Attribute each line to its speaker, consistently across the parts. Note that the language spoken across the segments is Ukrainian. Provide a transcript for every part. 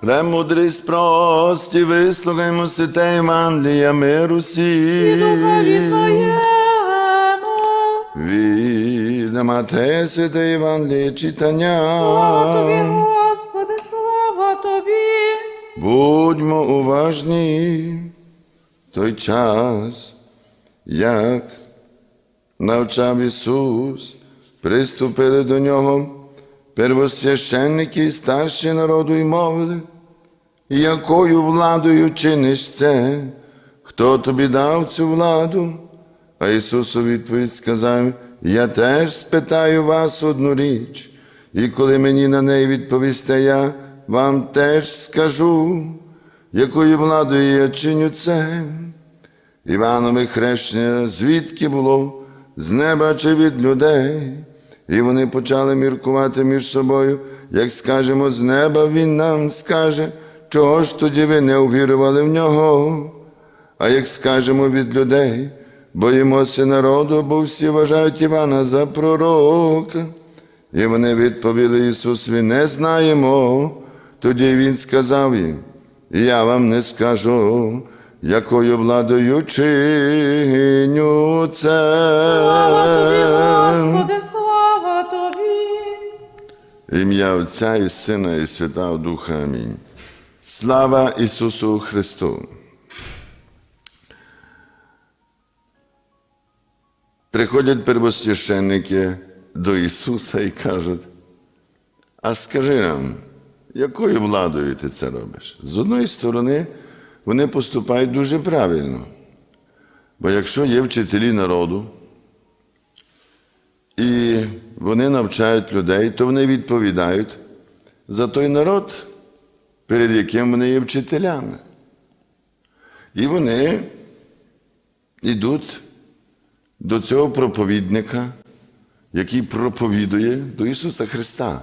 Speaker 1: Премудрість прості, вислухаймо святе Євангелія миру сі.
Speaker 2: духові Твоєму.
Speaker 1: Від Матея святе Євангеліє читання.
Speaker 2: Слава Тобі, Господи, слава Тобі.
Speaker 1: Будьмо уважні в той час, як навчав Ісус, приступили до нього первосвященники і старші народу і мовили, якою владою чиниш це? Хто тобі дав цю владу? А Ісус у відповідь сказав: Я теж спитаю вас одну річ, і коли мені на неї відповісте, я вам теж скажу, якою владою я чиню це. Іванове хрещення звідки було, з неба чи від людей? І вони почали міркувати між собою, як скажемо, з неба він нам скаже, чого ж тоді ви не увірували в нього? А як скажемо від людей, боїмося народу, бо всі вважають Івана за пророка. І вони відповіли Ісусові, не знаємо. Тоді Він сказав їм, я вам не скажу, якою владою чиню це.
Speaker 2: Слава Тобі, Господи.
Speaker 1: Ім'я Отця і Сина, і Святого Духа. Амінь. Слава Ісусу Христу! Приходять первосвященники до Ісуса і кажуть, а скажи нам, якою владою ти це робиш? З одної сторони, вони поступають дуже правильно. Бо якщо є вчителі народу, і вони навчають людей, то вони відповідають за той народ, перед яким вони є вчителями. І вони йдуть до цього проповідника, який проповідує до Ісуса Христа,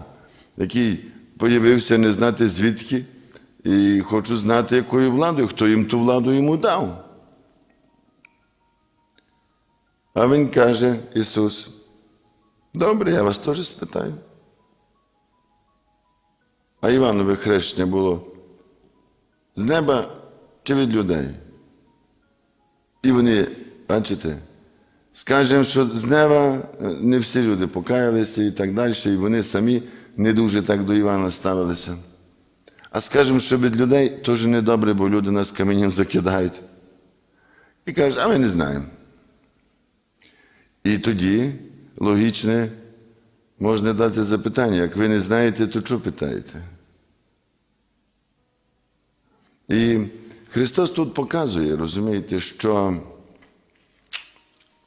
Speaker 1: який появився не знати звідки, і хочу знати, якою владою, хто їм ту владу йому дав. А Він каже, Ісус, добре, я вас теж спитаю. А Іванове хрещення було з неба чи від людей? І вони, бачите, скажемо, що з неба не всі люди покаялися і так далі, і вони самі не дуже так до Івана ставилися. А скажемо, що від людей теж недобре, бо люди нас каменем закидають. І кажуть, а ми не знаємо. І тоді логічне можна дати запитання, як ви не знаєте, то що питаєте? І Христос тут показує, розумієте, що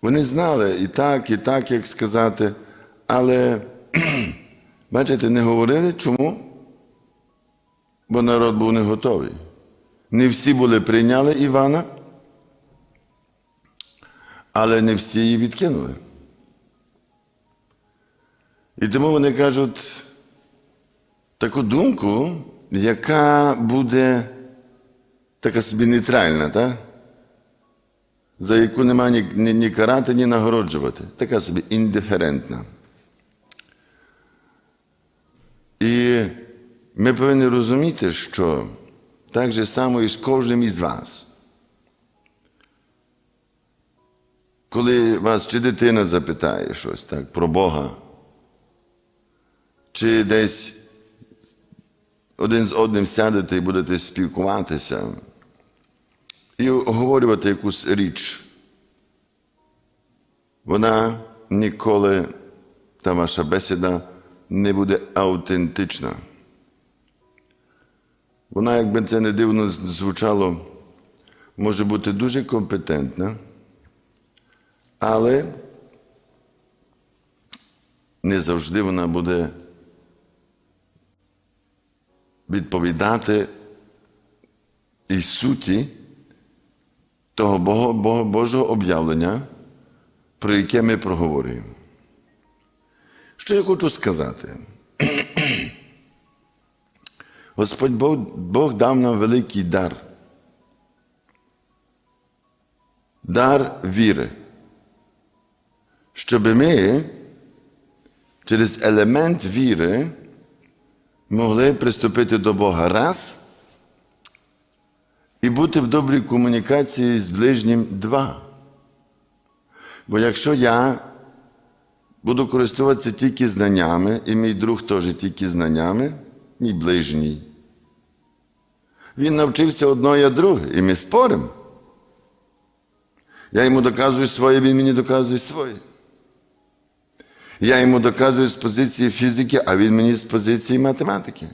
Speaker 1: вони знали і так, і так, як сказати, але, бачите, не говорили чому? Бо народ був не готовий. Не всі були прийняли Івана, але не всі її відкинули. І тому вони кажуть таку думку, яка буде така собі нейтральна, так? за яку нема ні, ні, ні карати, ні нагороджувати. Така собі індиферентна. І ми повинні розуміти, що так же само і з кожним із вас. Коли вас чи дитина запитає щось так про Бога, чи десь один з одним сядете і будете спілкуватися і оговорювати якусь річ, вона ніколи, та ваша бесіда, не буде аутентична. Вона, якби це не дивно звучало, може бути дуже компетентна, але не завжди вона буде відповідати і суті того Бого, Божого об'явлення, про яке ми проговорюємо. Що я хочу сказати? Господь Бог, Бог дав нам великий дар. Дар віри. Щоб ми через елемент віри могли приступити до Бога раз і бути в добрій комунікації з ближнім два. Бо якщо я буду користуватися тільки знаннями, і мій друг теж тільки знаннями, мій ближній, він навчився одно, я друге, і ми споримо. Я йому доказую своє, він мені доказує своє. Я йому доказую з позиції фізики, а він мені з позиції математики.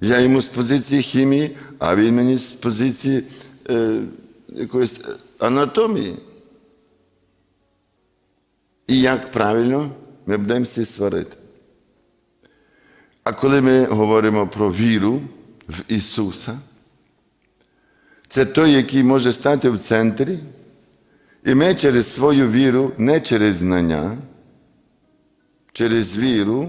Speaker 1: Я йому з позиції хімії, а він мені з позиції е, якоїсь анатомії. І як правильно ми будемо всі сварити. А коли ми говоримо про віру в Ісуса, це той, який може стати в центрі, і ми через свою віру, не через знання, через віру,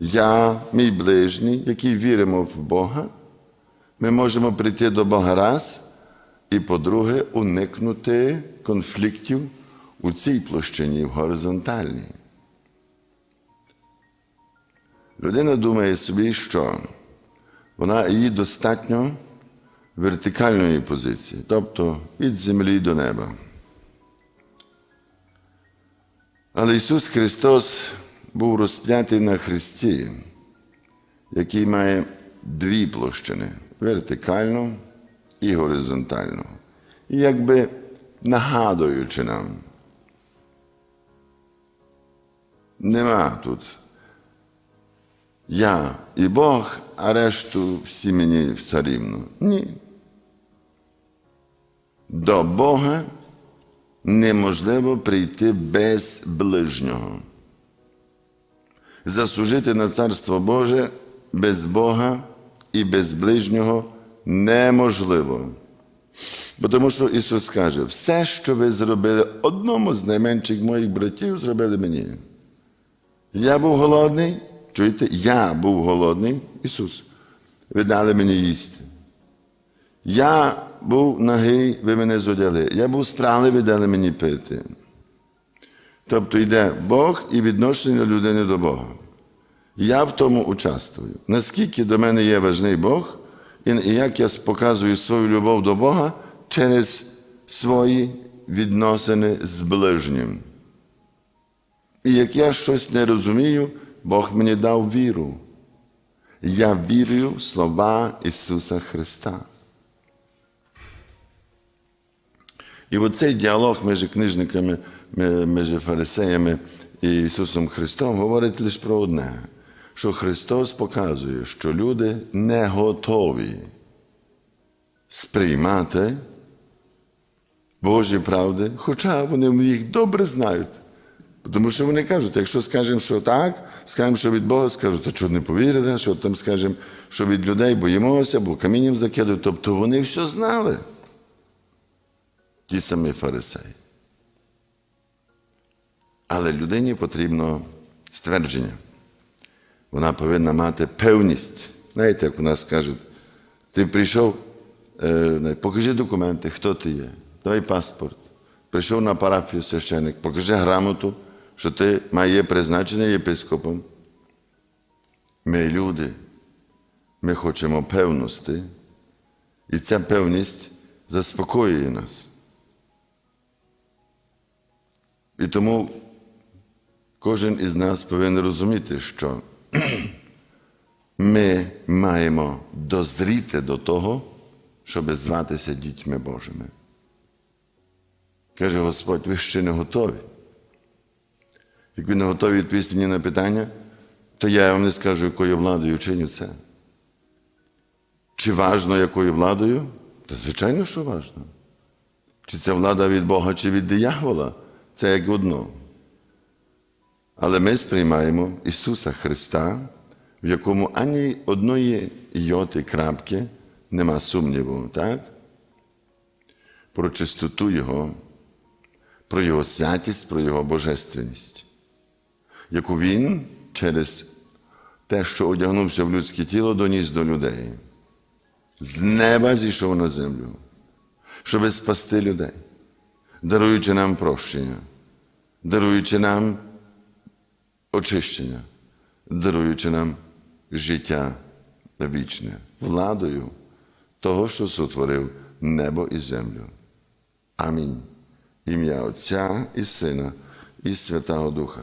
Speaker 1: я, мій ближній, який віримо в Бога, ми можемо прийти до Бога раз і, по-друге, уникнути конфліктів у цій площині, в горизонтальній. Людина думає собі, що вона її достатньо вертикальної позиції, тобто від землі до неба. Але Ісус Христос був розп'ятий на Христі, який має дві площини вертикальну і горизонтальну. І якби нагадуючи нам, нема тут я і Бог, а решту всі мені все рівно. Ні. До Бога неможливо прийти без ближнього. Заслужити на Царство Боже без Бога і без ближнього неможливо. Бо тому що Ісус каже, все, що ви зробили одному з найменших моїх братів, зробили мені. Я був голодний, чуєте? Я був голодний, Ісус. Ви дали мені їсти. Я був нагий, ви мене зодяли. Я був спраглий, ви дали мені пити. Тобто йде Бог і відношення людини до Бога. Я в тому участвую. Наскільки до мене є важний Бог, і як я показую свою любов до Бога через свої відносини з ближнім. І як я щось не розумію, Бог мені дав віру. Я вірю в слова Ісуса Христа. І оцей діалог між книжниками, між фарисеями і Ісусом Христом говорить лише про одне, що Христос показує, що люди не готові сприймати Божі правди, хоча вони їх добре знають. Тому що вони кажуть, якщо скажемо, що так, скажемо, що від Бога, скажуть, то чого не повірили, що там скажемо, що від людей боїмося, бо камінням закидують. Тобто вони все знали. Ті самі фарисеї. Але людині потрібно ствердження. Вона повинна мати певність. Знаєте, як у нас кажуть, ти прийшов, е, покажи документи, хто ти є, давай паспорт. Прийшов на парафію священник, покажи грамоту, що ти має призначення єпископом. Ми люди, ми хочемо певності, і ця певність заспокоює нас. І тому кожен із нас повинен розуміти, що ми маємо дозріти до того, щоб зватися дітьми Божими. Каже Господь, ви ще не готові. Як ви не готові відповісти мені на питання, то я вам не скажу, якою владою чиню це. Чи важно, якою владою? Та звичайно, що важно. Чи це влада від Бога, чи від диявола, це як одно. Але ми сприймаємо Ісуса Христа, в якому ані одної йоти крапки нема сумніву, так? Про чистоту Його, про Його святість, про Його божественність, яку Він через те, що одягнувся в людське тіло, доніс до людей. З неба зійшов на землю, щоб спасти людей, даруючи нам прощення, даруючи нам очищення, даруючи нам життя вічне, владою того, що сотворив небо і землю. Амінь. Ім'я Отця і Сина, і Святого Духа.